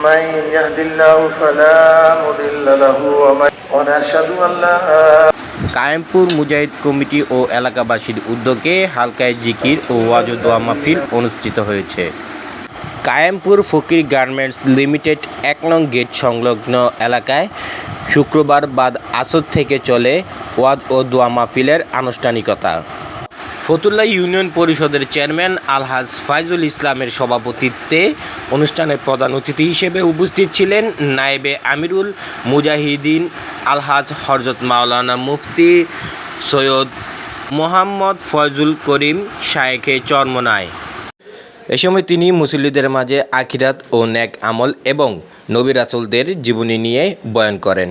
من يهد الله فلا مضل له ومن ونشهد ان لا কায়েমপুর মুজাহিদ committee ও এলাকাবাসীর উদ্যোগে হালকায় জিকির ও ওয়াজ ও দোয়া মাহফিল অনুষ্ঠিত হয়েছে কায়েমপুর ফকির গার্মেন্টস লিমিটেড এক নং গেট সংলগ্ন এলাকায় শুক্রবার বাদ আসর থেকে চলে ওয়াজ ও দোয়া মাহফিলের আনুষ্ঠানিকতা ফতুল্লা ইউনিয়ন পরিষদের চেয়ারম্যান আলহাজ ফাইজুল ইসলামের সভাপতিত্বে অনুষ্ঠানে প্রধান অতিথি হিসেবে উপস্থিত ছিলেন নায়েবে আমিরুল মুজাহিদিন, আলহাজ হরজত মাওলানা মুফতি সৈয়দ মোহাম্মদ ফয়জুল করিম শায়েখে চরমনায়। এ সময় তিনি মুসল্লিদের মাঝে আখিরাত ও নেক আমল এবং নবী রাসুলদের জীবনী নিয়ে বয়ান করেন।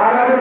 আগামী